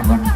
า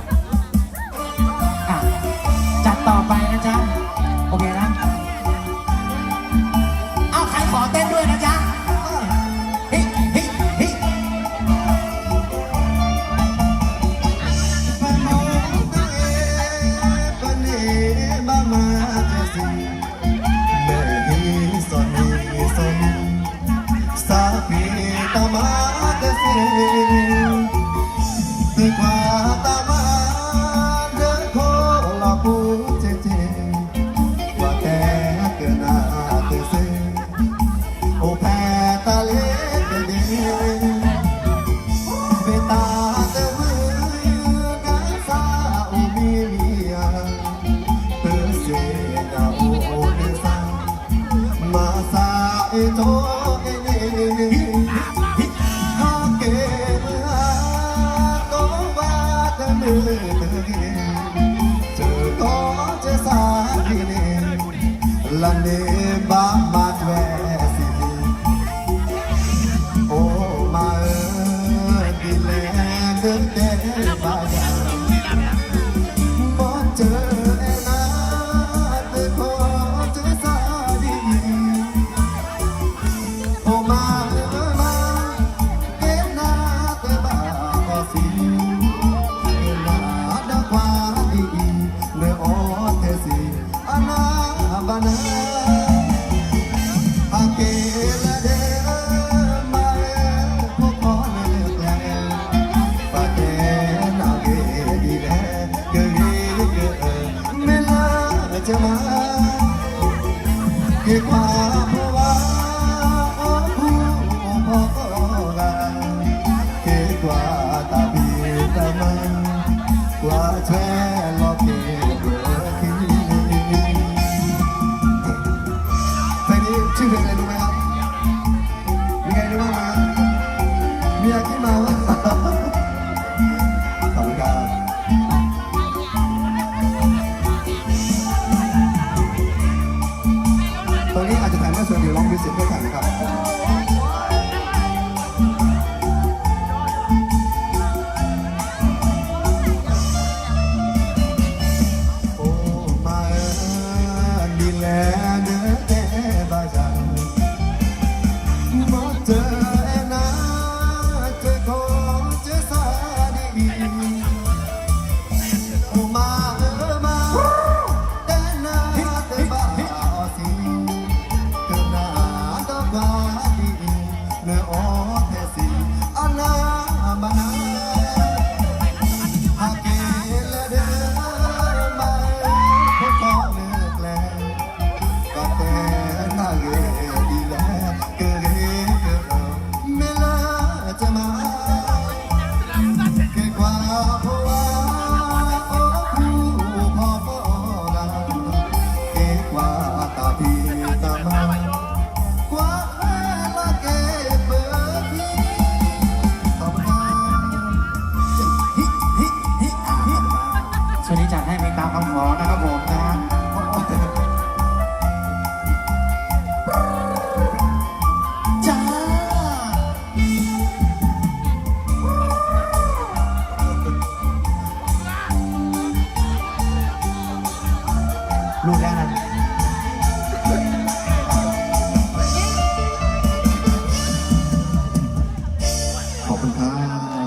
คุณครั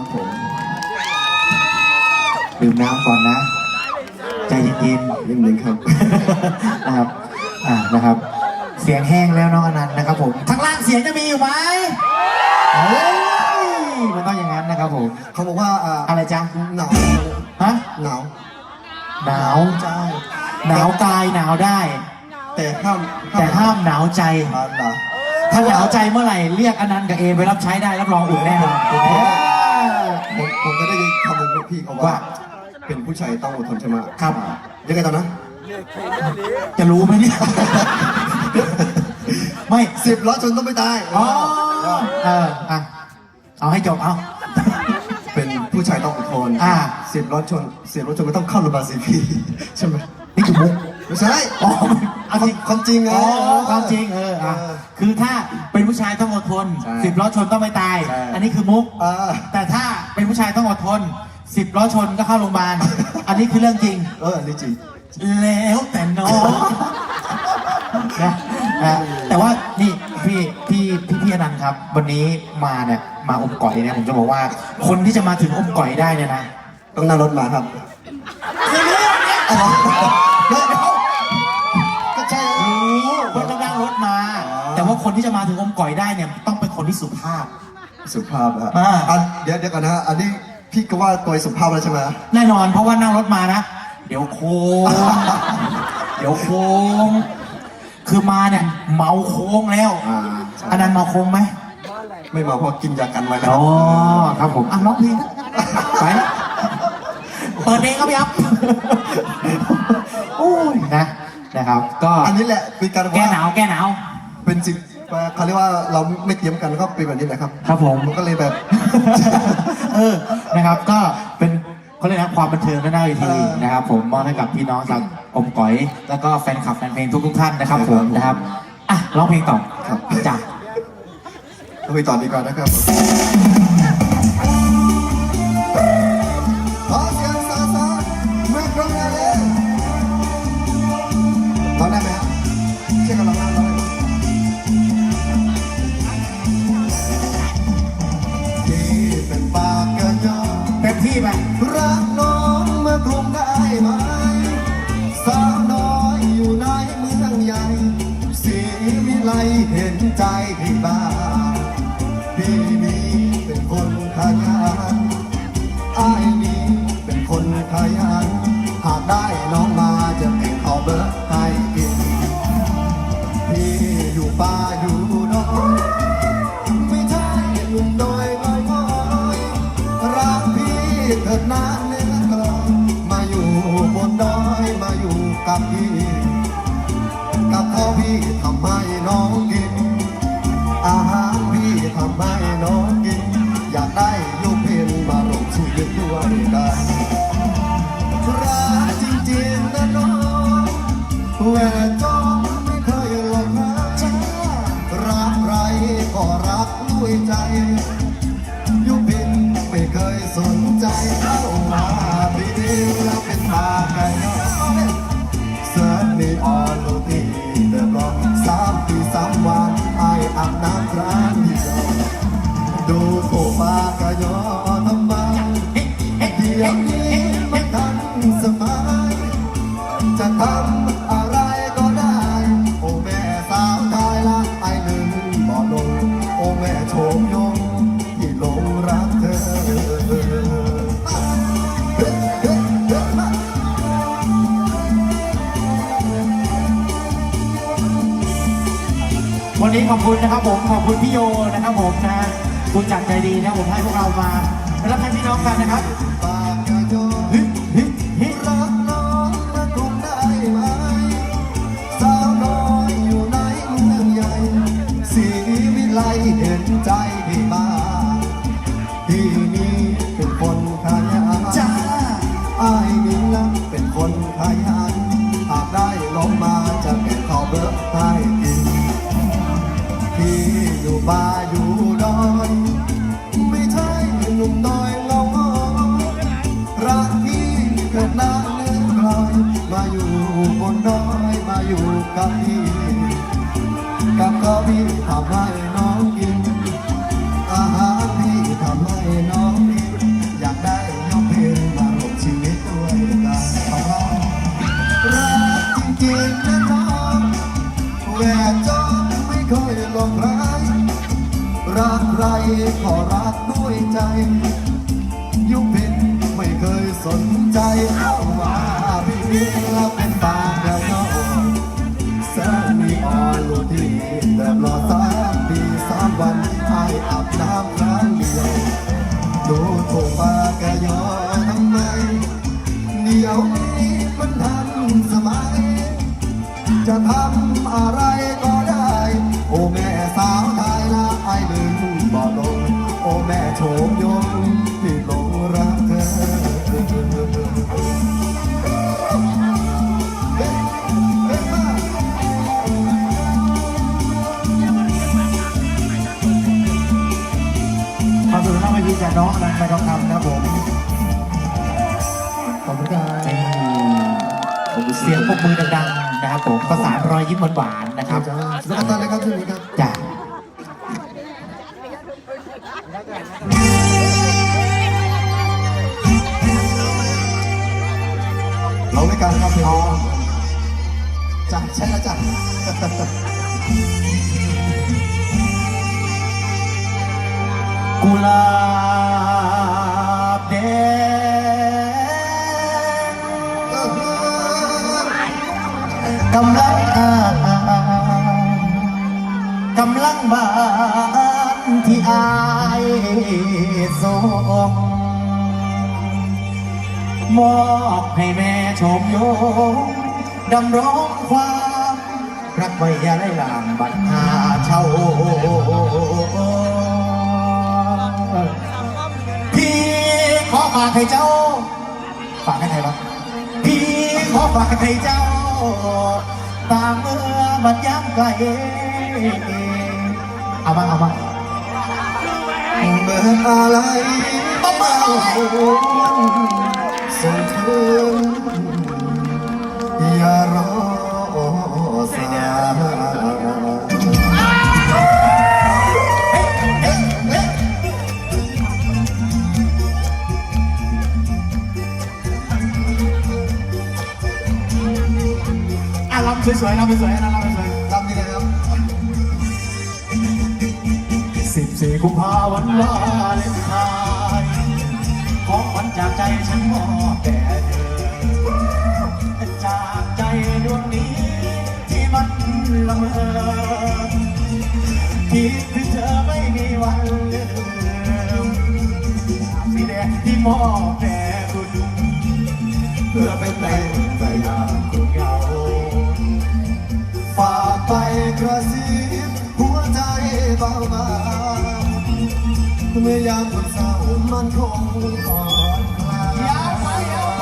บผมดื่มน้ำก่อนนะ ใจเย็นนิดนึงครับๆนะครับอ่านะครับ เสียงแห้งแล้วน้องอนันต์นะครับผมข้างล่างเสียงจะมีอยู่ไหมเฮ้ยมันต้องอย่างนั้นนะครับผม เขาบอกว่าอ่าอะไรจ๊ะหนาวฮะหนาวหนาวใช่หนาวกายหนาวได้ แต่ห้ามแต่ห้ามหนาวใจอ่าหนาว ถ้าหนาวใจเมื่อไหร่เรียกอนันต์กับเอไปรับใช้ได้รับรองอุ่นแน่นอนผมเออผมผมก็ได้ยินคำหนึ่งจากพี่เขาว่าว่า เป็นผู้ชายต้องอดทนใช่ไหมครับ ยังไงตอนนะจะรู้ไหมเนี่ย ไม่สิบล้อชนต้องไม่ตายอ๋อเอออะเอาให้จบเอาเป็นผู้ชายต้องอดทนอ่าสิบล้อชนสิบล้อชนก็ต้องเข้าโรงพยาบาลซีพีใช่ไหมนี่คือมุกไม่ใช่อ๋อ เอาจริงความจริงไงอ๋อความจริงเอออะเออคือถ้าเป็นผู้ชายต้องอดทนใช่สิบล้อชนต้องไม่ตาย ใช่ อันนี้คือมุกอ่าแต่ถ้าเป็นผู้ชายต้องอดทนสิบล้อชนก็เข้าโรงพยาบาล อันนี้คือเรื่องจริง เอออันนี้จริง แล้วแต่น้องนะนะแต่ว่านี่พี่พี่พี่พี่อนันต์ครับ วันนี้มาเนี่ยมาอมก่อยเนี่ยผมจะบอกว่า คนที่จะมาถึงอมก่อยได้เนี่ยนะต้องนั่งรถมาครับ คือเรื่องเนี่ยอ๋อเดี๋ยว คนที่จะมาถึงอมก่อยได้เนี่ยต้องเป็นคนที่สุภาพ สุภาพอะอ่า อันเดี๋ยวเดี๋ยวก่อนนะอันนี้พี่ก็ว่าตัวสุภาพแล้วใช่ไหมแน่นอนเพราะว่านั่งรถมานะ เดี๋ยวโค้ง เดี๋ยวโค้ง คือมาเนี่ย เมาโค้งแล้วอ่าใช่อันนั้นเมาโค้งไหมไม่มาเพราะกินยากันไว้แล้วอ๋อครับผมอะร้องเพลงไปเปิดเพลงครับพี่อัพโอ้ยนะนะครับ ก็อันนี้แหละคือการแก้ว่าหนาวแก้หนาวเป็นสิ่ง เขาเรียกว่าเราไม่เตรียมกันก็เป็นแบบนี้แหละครับ ครับผมมันก็เลยแบบ เออนะครับ ก็เป็นเขาเรียกนะความบันเทิงด้านหน้าเวทีเออนะครับ ผมมอบให้กับพี่น้องชาวอมก๋อย แล้วก็แฟนคลับแฟนเพลงทุกๆท่านนะครับใช่ผครับมนะครับอะร้องเพลงต่อครับจ้ะคุยต่อดีกว่านะครับขอเสียงสาสาไม่ตรงกันเลยร้องได้ไหม ไลเห็นใจพี่บ้างพี่นี้เป็นคนขยันอายนี้เป็นคนขยันหากได้น้องมาจะเป็นข้าวเบอร์ให้กินพี่อยู่ป่าอยู่น้อยไม่ใช่หนุ่มน้อยน้อยน้อยรักพี่เกิดนานเนื้อกลองมาอยู่บนดอยมาอยู่กับพี่ พี่ทำให้น้องกิน อาหารพี่ทำให้น้องกิน อยากได้ยูเพนมาลงชีวิตด้วยกันรักจริงๆนะน้องแหวนจ้องไม่เคยหลงรักรักใครก็รักด้วยใจยุพินไม่เคยสนใจเข้ามาพี่แล้วเป็นมาไกล บน้ำครั้งเดียวดูโคมากยอทำไมเดี๋ยวนี้มันทันสมัยจะทำอะไรก็ได้ โอ้แม่สาวไทยละไอหนึ่งบ่ลงโอ้แม่โฉมยงที่หลงรักเธอ วันนี้ขอบคุณนะครับผมขอบคุณพี่โยนะครับผมนะคุณจัดใจดีนะผมให้พวกเรามาแล้วให้พี่น้องกันนะครับปากกะโยฮึฮึฮึรักน้องมาตรงได้ไหมสาวน้อยอยู่ในเมืองใหญ่สีวิไลเห็นใจพี่บ้างที่นี่เป็นคนขยันจ้าอายนี่นะเป็นคนขยันหากได้ลงมาจะเก็บข้าวเบิกให้ มาอยู่ดอยไม่ใช่หนุ่มน้อยเงาหอยรักที่เกิดนานเลื่อกลอยมาอยู่บนดอยมาอยู่กับพี่กับข้าวพี่ ขอรับ มื่อกี้จากน้องอนันไปทองคำครับผม ขอบคุณครับเสียงพวกมือดังๆนะครับผมก็ะสานรอยยิ้มหวานๆนะครับสุขสันต์นะครับทุกคนครับจ้าเราด้วยกันครับพี่น้องจ้าใช่แล้วจ้ะ กุหลาบแดงกำลังกำลังบานที่อายส่งมอบให้แม่ชมโยงดำร้องความรักไว้ยาได้ลางบัดหาเช่า พี่ขอฝากให้เจ้า ฝากให้ใครบ้างพี่ขอฝากให้เจ้าตามเมื่อบัดย้ำไกลเอามาเอามาเมื่ออะไร สวยๆลำสวยนะลำสวยจำยังไงครับสิบสี่กุมภาวันวาเลนไทน์ของขวัญจากใจฉันมอบแด่เธอจากใจดวงนี้ ที่มันละเมอคิดถึงเธอไม่มีวันลืมสีแดงที่มอบแด่คุณเพื่อเป็นแรง มื่อยามคนเศร้ามันคงอ่อนคลายยาวไปยาวไป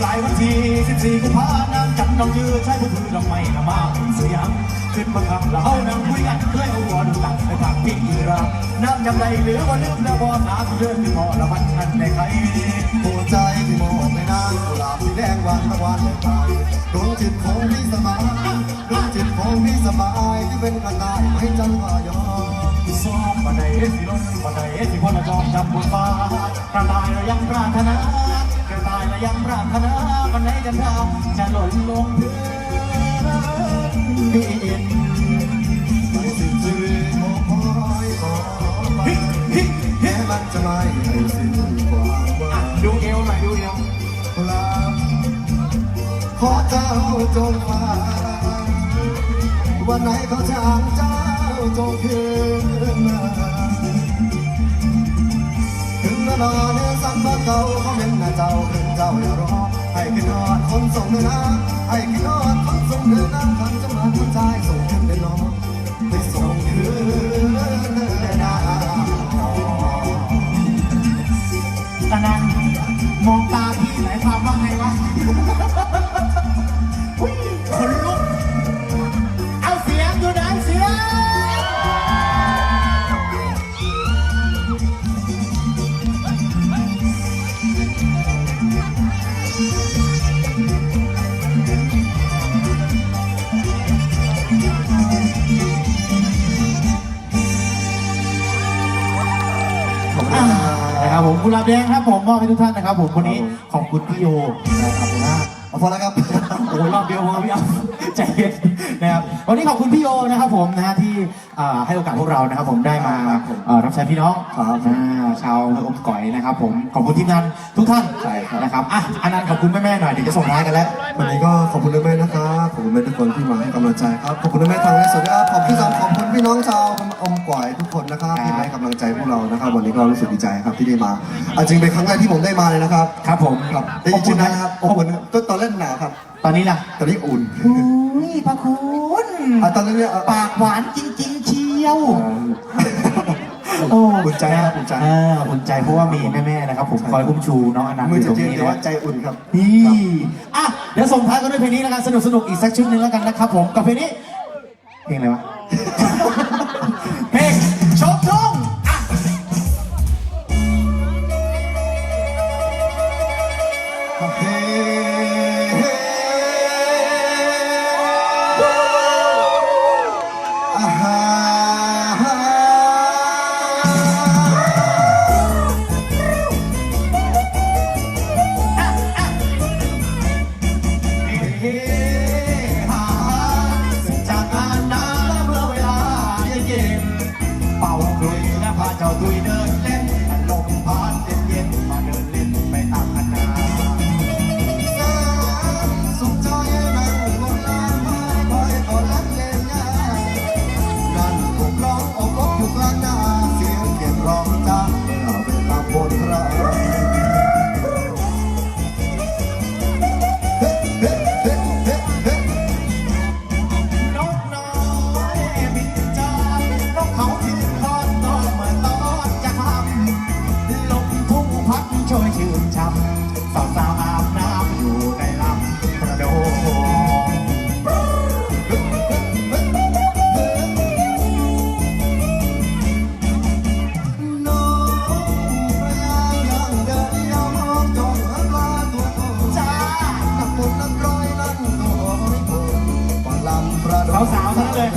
ปลายวันที่14กุมภาน้ำจันทร์น้องยืนใช้ผู้ถือดอกไม้ละมาเสียงขึ้นมาคำเรานั่ง จำได้หรือว่าลืมแล้วบ่หามเรื่องพอละมันทันในใครหัวใจที่มองในน้ำกุหลาบสีแดงหวานตะวันเลยไปดวงจิตของพี่สบายดวงจิตของพี่สบายที่เป็นกระต่ายไม่จังว่ายอมซ้อมบันไดสิล้นบันไดสิพลจอมจำบนฟ้ากระต่ายระยังปรารถนากระต่ายระยังปรารถนาบันไดจะราจะหล่นลงพื้นดิน ขอเจ้าจงฟังวันไหนเขาจางเจ้าจงคืนมาถึงนาเนื้อสัมบัเก่าเขาเป็นหน้าเจ้าขึ้นเจ้าอย่ารอให้ขึ้นนอนคนส่งเนื้อน้ำให้ขึ้นนอนคนส่งเนื้อน้ำขันจะมาคนใจส่งขึ้นไปนอนไปส่งคืน แดงครับผมมอบให้ทุกท่านนะครับผมวันนี้ขอบคุณพี่โยนะครับผมนะเอาพอแล้วครับโอ้ยรอบเดียวพอพี่เอาใจเย็นนะครับวันนี้ขอบคุณพี่โยนะครับผมนะฮะที่อ่าให้โอกาสพวกเรานะครับ ผมได้มาเอ่อรับใช้พี่น้องครับอ่าชาวอำเภออมก๋อยนะครับ ผมขอบคุณทีมงานทุกท่านใช่ครับ นะครับอะอันนั้นต์ขอบคุณแม่ๆหน่อยเดี๋ยวจะส่งท้ายกันแล้ว วันนี้ก็ขอบคุณแม่ๆนะครับขอบคุณแม่ทุกคนที่มาให้กำลังใจครับขอบคุณแม่ทางไลฟ์สดด้วยครับขอบคุณสามขอบคุณพี่น้องชาวอมก๋อยทุกคนนะครับที่มาให้กำลังใจพวกเรานะครับ วันนี้ก็รู้สึกดีใจครับที่ได้มาอะจริงเป็นครั้งแรกที่ผมได้มาเลยนะครับครับผมครับได้ยินชื่อนะครับอบอุ่นก็ตอนเล่นหนาวครับ ตอนนี้ล่ะ ตอนนี้อุ่น อุ้ยพระคุณ อาตอนนี้เนี่ยปากหวานจริง ๆ เชียวโอ้อุ่นใจครับอุ่นใจเอออุ่นใจเพราะว่ามีแม่ๆนะครับ ผมคอยอุ้มชูน้องอนันต์มือจะยู่ตรงยนี้แต่ว่าใจอุ่นครับนี่อะเดี๋ยวส่งท้ายกันด้วยเพลงนี้แล้วกันสนุกสนุกอีกสักชุดหนึ่งแล้วกันนะครับผมกับเพลงนี้ เพลงอะไรวะ เพลงชมชงะเฮ้ สาวๆทั้งนเลย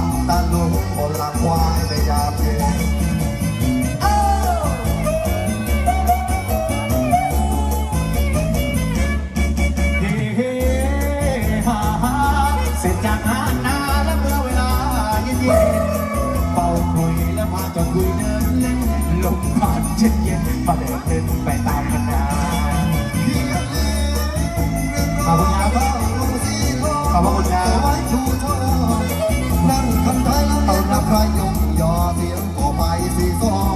ต้นจังหวะตาลุงบนละควายในยามเย็นเฮ้เฮ่ฮ่าเสร็จจากงานนาแล้วเมื่อเวลาเย็นเย็นเป่าคุยแล้วพาเจะคุยเดินเล่นลมพัดเย็นเย็นมาเดินเดินไปตามกันดาขอบคุณครับขอบคุณครับ สีซอฟัง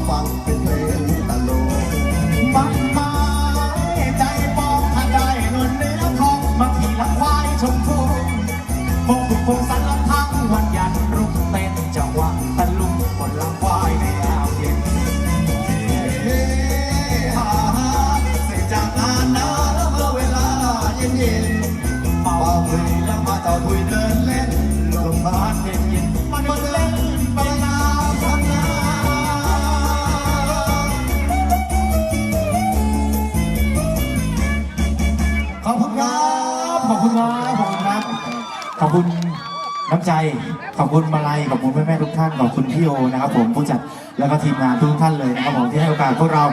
น้ำใจขอบคุณมาลัยขอบคุณแม่แม่ๆทุกท่านขอบคุณพี่โอนะครับ ผมผู้จัดแล้วก็ทีมงานทุกท่านเลยนะครับผมที่ให้โอกาสพวกเรา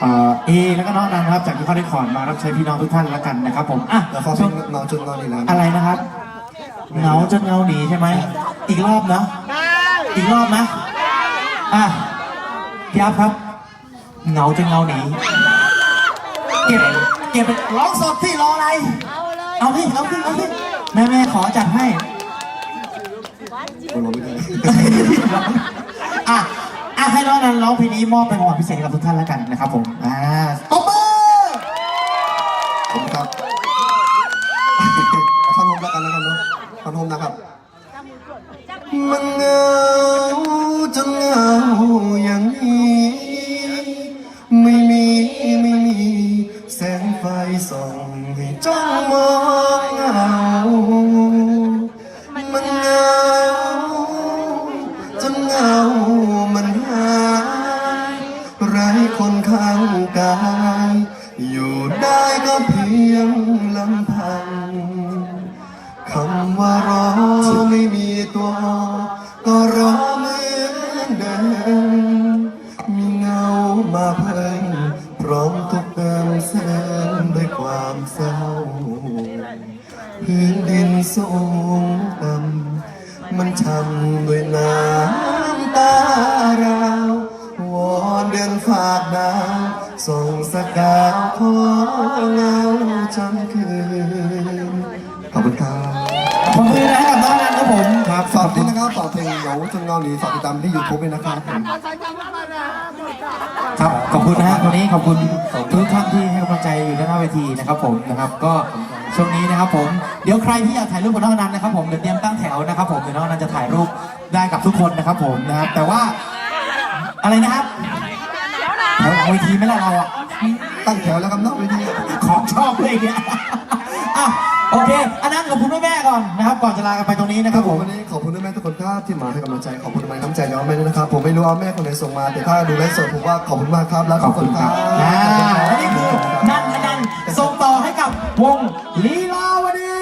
เอ่อเอแล้วก็น้องนันนะครับจากที่เขาได้ขอนมารับใช้พี่น้องทุกท่านแล้วกันนะครับ ผมอะแล้วเขาเป็ช่นวงเงาจนนอนนี่แล้วอะไรนะครับเหงาจนเงาหนีใช่ไหมอีกรอบนะอีกรอบนะอะพี่อัพครับเหงาจนเงาหนีเก็บเก็บไปร้องสดที่รออะไรเอาที่เอาที่เอาที่แม่แม่ขอจัดให้ คนเราไม่ได้อะอะให้น้องนันร้องเพลงนี้มอบเป็นของขวัญพิเศษให้กับทุกท่านแล้วกันนะครับผมอ่าตบมือผมครับท่านโฮมแล้วกันแล้วกันเนาะท่านโฮมนะครับมันเหงาจนเหงาอย่างนี้ไม่มีไม่มีแสงไฟส่องให้จ้องมอง ความเศร้าพื้นดินสูงต่ำมันช้ำด้วยน้ำตาราววอนเดือนฝากดาวส่งสกาวขอเงาจำคืนขอบคุณครับขอบคุณนะกับน้องนันครับผมครับฝากด้วยนะครับฝากเพลงเหงาจนเงาหนีฝากติดตามที่ยูทูบด้วยนะครับครับขอบคุณนะฮะวันนี้ขอบคุณ ทุกท่านที่ให้กำลังใจอยู่ด้านหน้าเวทีนะครับผมนะครับก็ช่วงนี้นะครับผมเดี๋ยวใครที่อยากถ่ายรูปกับน้องอนันต์นะครับผมเดี๋ยวเตรียมตั้งแถวนะครับผมเดี๋ยวน้องอนันต์จะถ่ายรูปได้กับทุกคนนะครับผมนะครับแต่ว่าอะไรนะครับแถวหลังเวทีไหม่ละเราอะตั้งแถวแล้วครับนอกเวทีของชอบเลยเนี่ยอะโอเคอันนั้นขอบคุณแม่ๆก่อนนะครับ ก่อนจะลากันไปตรงนี้นะคครัรับบผผม กคนครับที่มาให้กำลังใจขอบคุณทำไมน้ำใจแล้วแม่ด้วยนะครับ ผมไม่รู้ว่าแม่คนไหนส่งมา แต่ถ้าดูไลฟ์สดผมว่าขอบคุณมากครับแล้วขขออบบคุคุณณคครัรับบอ่าและนี่คือนันอนันต์ส่งต่อให้กับวงลีลาวดี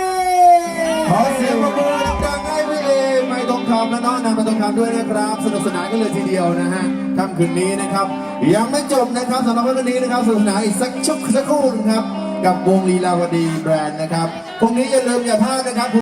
ขอเสียงปรบมือดังๆให้พี่เอไม่ต้องคำและน้องนางไม่ต้องคำด้วยนะครับ สนุกสนานกันเลยทีเดียวนะฮะค่ำคืนนี้นะครับ ยังไม่จบนะครับสำหรับวันนี้นะครับสนุกสนานอีกสักชุกสักครู่หนึงครับ กับวงลีลาวดีแบรนด์นะครับพรุ่งนี้อย่าลืมอย่าพลาดนะครับ